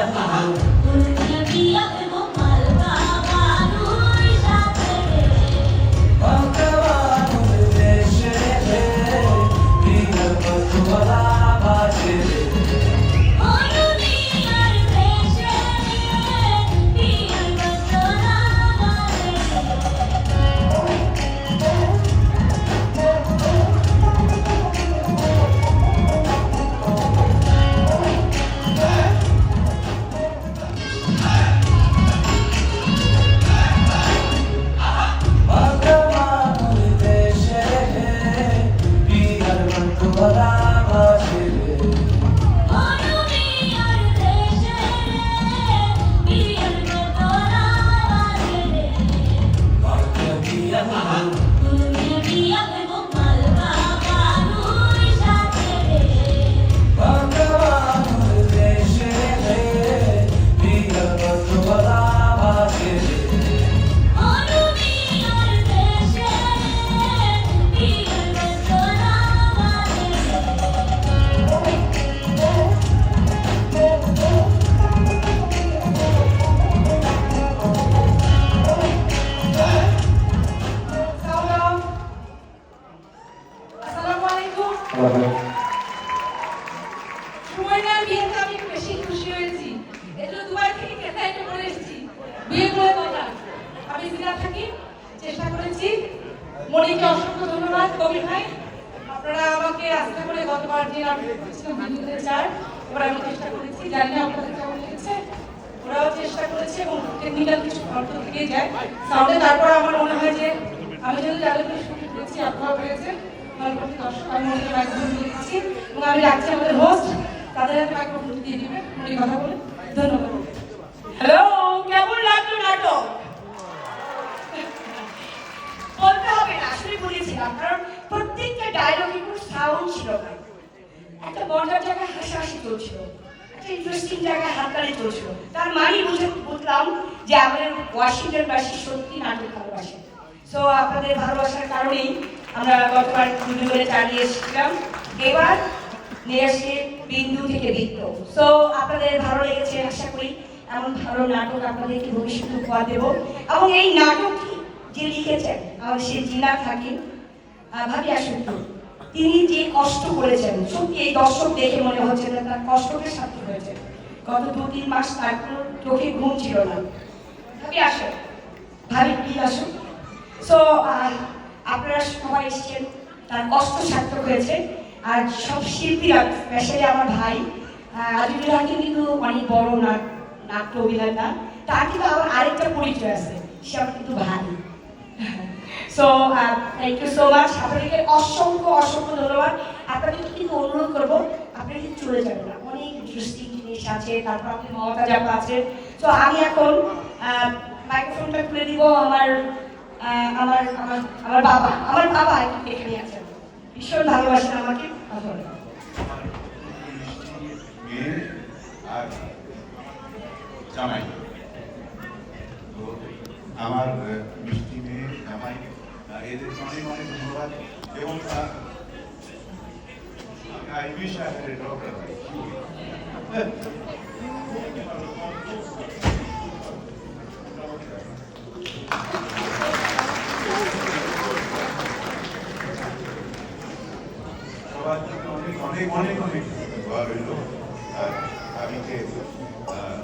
了。আলাইকুম সময় বিয়েতে আমি বেশি খুশি হয়েছি। দুবাই থেকে, চেষ্টা করেছি। আপনারা আমাকে আস্থা করে গতবার যে আমি করেছিলাম আমি চেষ্টা করেছি। জানি না ওরাও চেষ্টা করেছে তারপর আমার মনে হয় যে, আমি যদি যাদের শুরু করেছি আপনারাও পেয়েছেন। তাদের হাতে মাইক্রোফোন দিয়ে কথা বলে ধন্যবাদ। হ্যালো কেমন লাগল নাটক? বলতে হবে আসলে বলেছিলাম, কারণ প্রত্যেকটা ডায়লগে কোনো সাউন্ড ছিল একটা মজার জায়গায় হাসাহাসি চলছিল, একটা ইন্টারেস্টিং জায়গায় হাততালি চলছিল। তার মানে বুঝে বুঝলাম যে আমাদের ওয়াশিংটনবাসী সত্যি নাটক ভালোবাসে। সো আপনাদের ভালোবাসার কারণেই আমরা গতবার দুটো করে চালিয়ে এসেছিলাম। এবার নিয়ে আসছি বিন্দু থেকে বৃত্ত। সো আপনাদের ভালো লেগেছে, আশা করি এমন ভালো নাটক আপনাদেরকে ভবিষ্যতে উপহার দেবো। এবং এই নাটকটি যে লিখেছেন সেই জিনা থাকেন ভাবি আসুন তিনি যে কষ্ট করেছেন, সত্যি এই দর্শক দেখে মনে হচ্ছে না তার কষ্টকে সার্থক হয়েছে। গত দু, তিন মাস তার কোনো চোখে ঘুম ছিল না। ভাবি আসুন। ভাবি প্লিজ আসুন সো আপনারা সবাই এসেছেন, তার কষ্ট সার্থক হয়েছে। আর সব শিল্পীরা, স্পেশালি আমার ভাই আজিজুল কিন্তু অনেক বড় নাট নাট্য অভিনেতা। তার কিন্তু আবার আরেকটা পরিচয় আছে, সে আমার কিন্তু ভাই। So thank you so much আপনাদেরকে অসংখ্য অসংখ্য ধন্যবাদ। আপনাদেরকে কিন্তু অনুরোধ করব, আপনারা কিন্তু চলে যাবেন না। অনেক ইন্টারেস্টিং জিনিস আছে, তারপর আপনি মমতা জাপা আছে তো আমি এখন মাইক্রোফোনটা খুলে দিব আমার আমার আমার আমার বাবা আমার বাবা এখানে আছেন। ভীষণ ভালোবাসেন আমাকে। জামাই। আমার মিষ্টি মেয়ে জামাই। আহ, এদেরকে অনেক অনেক ধন্যবাদ। এবং ডটার অনেক অনেক। অনেক আমি যে